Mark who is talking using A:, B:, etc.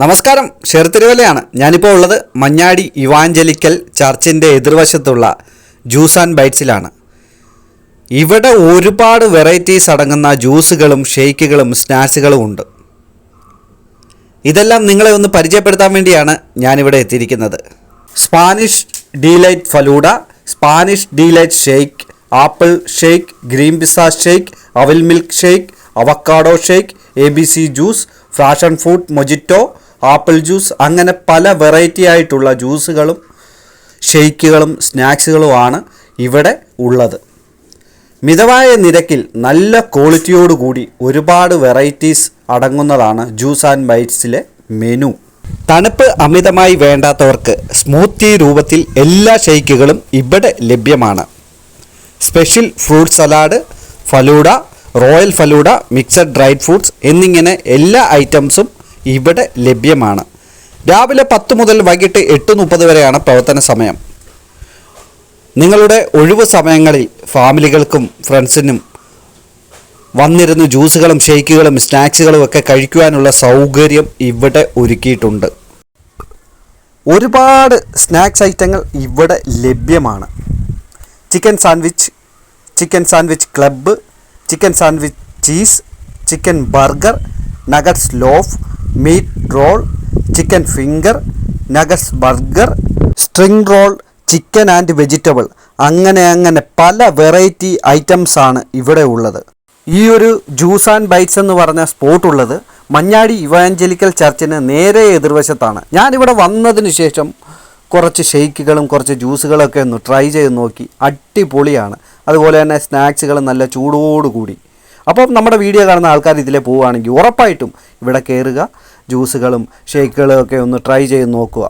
A: നമസ്കാരം. ഷെർത്തിരുവലയാണ് ഞാനിപ്പോൾ ഉള്ളത് മഞ്ഞാടി ഇവാഞ്ചലിക്കൽ ചർച്ചിന്റെ എതിർവശത്തുള്ള ജ്യൂസ് ആൻഡ് ബൈറ്റ്സിലാണ്. ഇവിടെ ഒരുപാട് വെറൈറ്റീസ് അടങ്ങുന്ന ജ്യൂസുകളും ഷെയ്ക്കുകളും സ്നാക്സുകളും ഉണ്ട്. ഇതെല്ലാം നിങ്ങളെ ഒന്ന് പരിചയപ്പെടുത്താൻ വേണ്ടിയാണ് ഞാനിവിടെ എത്തിയിരിക്കുന്നത്. Spanish delight falooda Spanish delight shake apple shake green pizza shake അവൽ milk shake avocado shake A B C juice passion fruit mojito apple juice അങ്ങനെ പല വെറൈറ്റി ആയിട്ടുള്ള ജ്യൂസുകളും ഷെയ്ക്കുകളും സ്നാക്സുകളുമാണ് ഇവിടെ ഉള്ളത്. മിതമായ നിരക്കിൽ നല്ല ക്വാളിറ്റിയോടുകൂടി ഒരുപാട് വെറൈറ്റീസ് അടങ്ങുന്നതാണ് ജ്യൂസ് ആൻഡ് ബൈറ്റ്സിലെ മെനു തണുപ്പ് അമിതമായി വേണ്ടാത്തവർക്ക് സ്മൂത്തി രൂപത്തിൽ എല്ലാ ഷെയ്ക്കുകളും ഇവിടെ ലഭ്യമാണ്. Special fruit salad falooda royal falooda mixed dried fruits എന്നിങ്ങനെ എല്ലാ ഐറ്റംസും ഇവിടെ ലഭ്യമാണ്. രാവിലെ പത്ത് മുതൽ വൈകിട്ട് എട്ട് മുപ്പത് വരെയാണ് പ്രവർത്തന സമയം. നിങ്ങളുടെ ഒഴിവ് സമയങ്ങളിൽ ഫാമിലികൾക്കും ഫ്രണ്ട്സിനും വന്നിരുന്ന് ജ്യൂസുകളും ഷേക്കുകളും സ്നാക്സുകളും ഒക്കെ കഴിക്കുവാനുള്ള സൗകര്യം ഇവിടെ ഒരുക്കിയിട്ടുണ്ട്. ഒരുപാട് സ്നാക്സ് ഐറ്റങ്ങൾ ഇവിടെ ലഭ്യമാണ്. Chicken sandwich chicken sandwich club chicken sandwich cheese chicken burger nuggets loaf meat roll chicken finger nuggets burger spring roll chicken and vegetable അങ്ങനെ അങ്ങനെ പല വെറൈറ്റി ഐറ്റംസ് ആണ് ഇവിടെ ഉള്ളത്. ഈ ഒരു ജ്യൂസ് ആൻഡ് ബൈറ്റ്സ് എന്ന് പറഞ്ഞ സ്പോട്ട് ഉള്ളത് മഞ്ഞാടി ഇവാഞ്ചലിക്കൽ ചർച്ചിന് നേരെ എതിർവശത്താണ്. ഞാനിവിടെ വന്നതിന് ശേഷം കുറച്ച് ഷെയ്ക്കുകളും കുറച്ച് ജ്യൂസുകളൊക്കെ ഒന്ന് ട്രൈ ചെയ്ത് നോക്കി. അടിപൊളിയാണ്. അതുപോലെ തന്നെ സ്നാക്സുകൾ നല്ല ചൂടോടുകൂടി. അപ്പം നമ്മുടെ വീഡിയോ കാണുന്ന ആൾക്കാർ ഇതിലെ പോവുകയാണെങ്കിൽ ഉറപ്പായിട്ടും ഇവിടെ കയറുക ജ്യൂസുകളും ഷേക്കുകളും ഒക്കെ ഒന്ന് ട്രൈ ചെയ്ത് നോക്കുക.